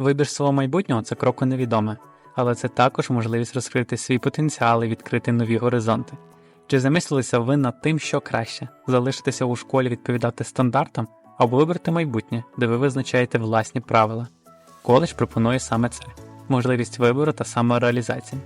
Вибір свого майбутнього це крок у невідоме, але це також можливість розкрити свій потенціал і відкрити нові горизонти. Чи замислилися ви над тим, що краще залишитися у школі відповідати стандартам або вибрати майбутнє, де ви визначаєте власні правила? Коледж пропонує саме це можливість вибору та самореалізації.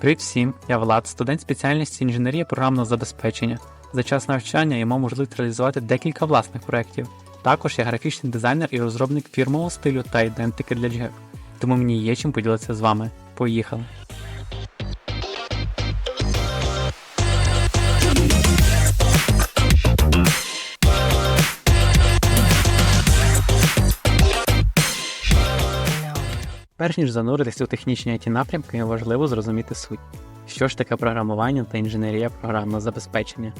Привіт всім, я Влад, студент спеціальності інженерія програмного забезпечення. За час навчання я мав можливість реалізувати декілька власних проєктів. Також я графічний дизайнер і розробник фірмового стилю та ідентики для джев. Тому мені є чим поділитися з вами. Поїхали! Перш ніж зануритися у технічні it напрямки, важливо зрозуміти суть. Що ж таке програмування та інженерія програмного забезпечення?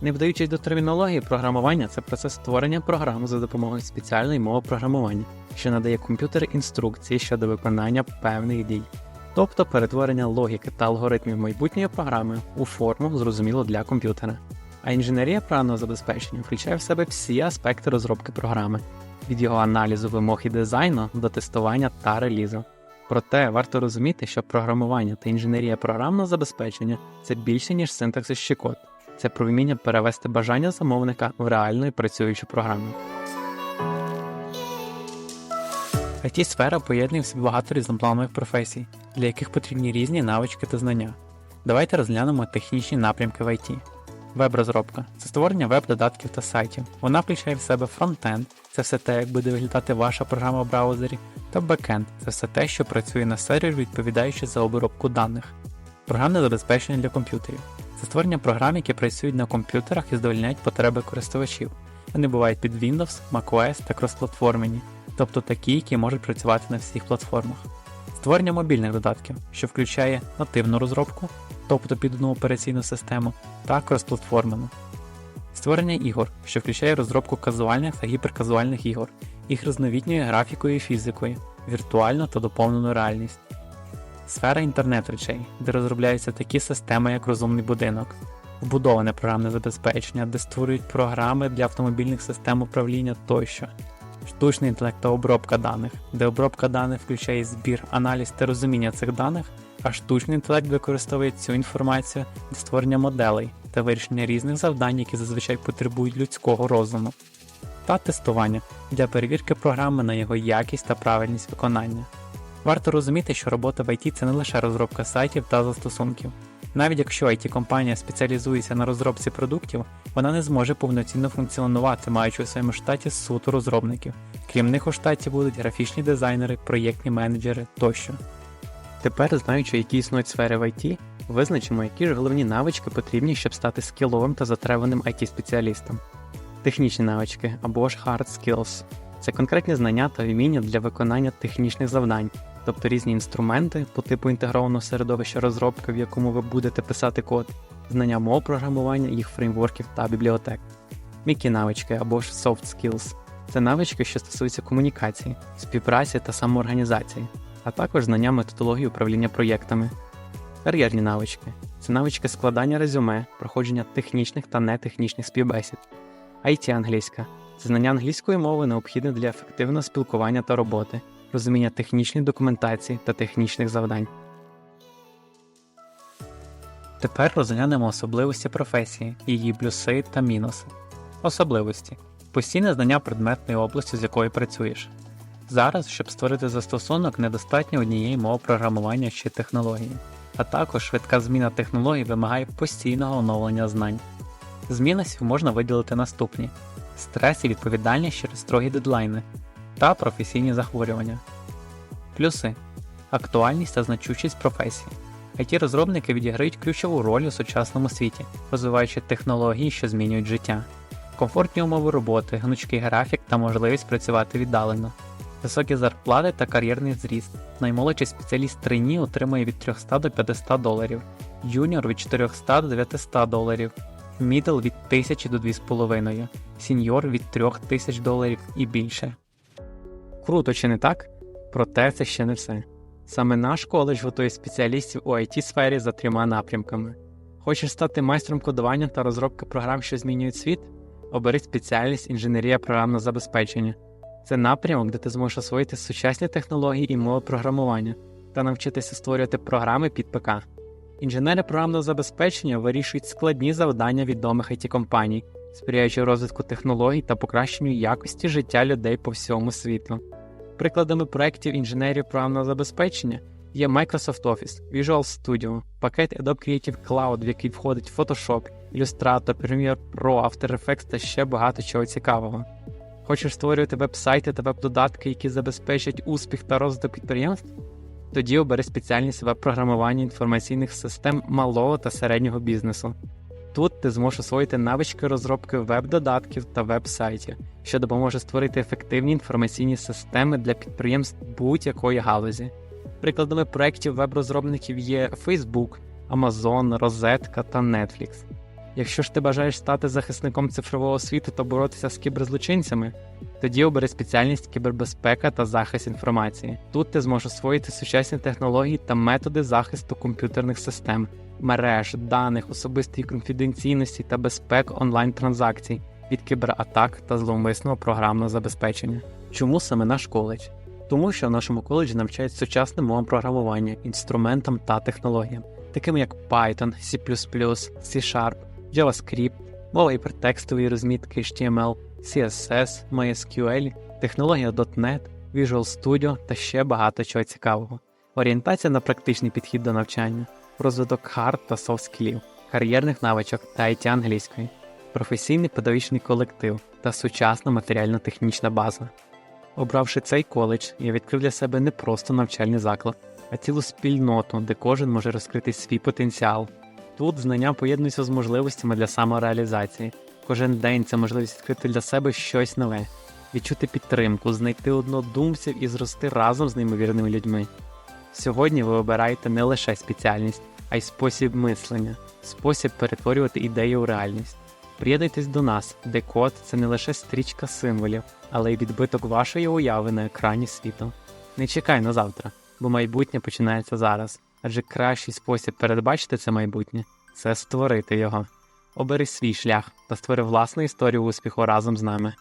Не вдаючись до термінології, програмування це процес створення програм за допомогою спеціальної мови програмування, що надає комп'ютеру інструкції щодо виконання певних дій, тобто перетворення логіки та алгоритмів майбутньої програми у форму, зрозумілу для комп'ютера. А інженерія програмного забезпечення включає в себе всі аспекти розробки програми, від його аналізу вимог і дизайну до тестування та релізу. Проте варто розуміти, що програмування та інженерія програмного забезпечення це більше, ніж синтаксис чи код. Це про вміння перевести бажання замовника в реальну і працюючу програму. it сфера поєднує в собі багато різнопланових професій, для яких потрібні різні навички та знання. Давайте розглянемо технічні напрямки в IT. Веб-розробка це створення веб-додатків та сайтів. Вона включає в себе фронтенд, це все те, як буде виглядати ваша програма в браузері, та бекенд це все те, що працює на сервері, відповідаючи за обробку даних. Програмне забезпечення для комп'ютерів це створення програм, які працюють на комп'ютерах і задовольняють потреби користувачів. Вони бувають під Windows, macOS та кросплатформені, тобто такі, які можуть працювати на всіх платформах. Створення мобільних додатків, що включає нативну розробку, тобто під одну операційну систему, та кросплатформену. Створення ігор, що включає розробку казуальних та гіперказуальних ігор, їх різновідньою графікою і фізикою, віртуальну та доповнену реальність. Сфера інтернет речей, де розробляються такі системи, як розумний будинок, вбудоване програмне забезпечення, де створюють програми для автомобільних систем управління тощо, штучний інтелект та обробка даних, де обробка даних включає збір, аналіз та розуміння цих даних, а штучний інтелект використовує цю інформацію для створення моделей та вирішення різних завдань, які зазвичай потребують людського розуму, та тестування для перевірки програми на його якість та правильність виконання. Варто розуміти, що робота в IT це не лише розробка сайтів та застосунків. Навіть якщо it компанія спеціалізується на розробці продуктів, вона не зможе повноцінно функціонувати, маючи у своєму штаті суто розробників. Крім них у штаті будуть графічні дизайнери, проєктні менеджери тощо. Тепер, знаючи, які існують сфери в IT, визначимо, які ж головні навички потрібні, щоб стати скіловим та затребаним it спеціалістом Технічні навички або ж hard skills це конкретні знання та вміння для виконання технічних завдань, тобто різні інструменти по типу інтегрованого середовища розробки, в якому ви будете писати код, знання мов програмування, їх фреймворків та бібліотек. Мікі навички або ж soft skills це навички, що стосуються комунікації, співпраці та самоорганізації, а також знання методології управління проєктами. Кар'єрні навички це навички складання резюме, проходження технічних та нетехнічних співбесід, IT англійська це знання англійської мови необхідне для ефективного спілкування та роботи, розуміння технічної документації та технічних завдань. Тепер розглянемо особливості професії, її плюси та мінуси. Особливості постійне знання предметної області, з якої працюєш. Зараз, щоб створити застосунок, недостатньо однієї мови програмування чи технології, а також швидка зміна технологій вимагає постійного оновлення знань. З мінусів можна виділити наступні: стрес і відповідальність через строгі дедлайни та професійні захворювання. Плюси актуальність та значущість професії. it розробники відіграють ключову роль у сучасному світі, розвиваючи технології, що змінюють життя, комфортні умови роботи, гнучкий графік та можливість працювати віддалено, високі зарплати та кар'єрний зріст. Наймолодший спеціаліст трейні отримує від 300 до 500 доларів, юніор від 400 до 900 доларів, мідл від 1000 до 2,5, сіньор від 3000 доларів і більше. Круто, чи не так? Проте це ще не все. Саме наш коледж готує спеціалістів у it сфері за трьома напрямками. Хочеш стати майстром кодування та розробки програм, що змінюють світ? Обери спеціальність інженерія програмного забезпечення. Це напрямок, де ти зможеш освоїти сучасні технології і мови програмування та навчитися створювати програми під ПК. Інженери програмного забезпечення вирішують складні завдання відомих it компаній, сприяючи розвитку технологій та покращенню якості життя людей по всьому світу. Прикладами проєктів інженерів програмного забезпечення є Microsoft Office, Visual Studio, пакет Adobe Creative Cloud, в який входить Photoshop, Illustrator, Premiere Pro, After Effects та ще багато чого цікавого. Хочеш створювати веб-сайти та веб-додатки, які забезпечать успіх та розвиток підприємств? Тоді обери спеціальність веб-програмування інформаційних систем малого та середнього бізнесу. Тут ти зможеш освоїти навички розробки веб-додатків та веб-сайтів, що допоможе створити ефективні інформаційні системи для підприємств будь-якої галузі. Прикладами проєктів веб-розробників є Facebook, Amazon, Розетка та Netflix. Якщо ж ти бажаєш стати захисником цифрового світу та боротися з кіберзлочинцями, тоді обери спеціальність кібербезпека та захист інформації. Тут ти зможеш освоїти сучасні технології та методи захисту комп'ютерних систем, мереж, даних, особистої конфіденційності та безпек онлайн-транзакцій від кібератак та зловмисного програмного забезпечення. Чому саме наш коледж? Тому що в нашому коледжі навчають сучасним мовам програмування, інструментам та технологіям, такими як Python, C++, C-Sharp, JavaScript, мова гіпертекстової розмітки HTML, CSS, MySQL, технологія .NET, Visual Studio та ще багато чого цікавого. Орієнтація на практичний підхід до навчання, розвиток хард та софт скілів, кар'єрних навичок та IT англійської, професійний педагогічний колектив та сучасна матеріально-технічна база. Обравши цей коледж, я відкрив для себе не просто навчальний заклад, а цілу спільноту, де кожен може розкрити свій потенціал. Тут знання поєднуються з можливостями для самореалізації. Кожен день це можливість відкрити для себе щось нове, відчути підтримку, знайти однодумців і зрости разом з неймовірними людьми. Сьогодні ви обираєте не лише спеціальність, а й спосіб мислення, спосіб перетворювати ідеї у реальність. Приєднуйтесь до нас, де код це не лише стрічка символів, але й відбиток вашої уяви на екрані світу. Не чекай на завтра, бо майбутнє починається зараз, адже кращий спосіб передбачити це майбутнє це створити його. Обери свій шлях та створи власну історію успіху разом з нами.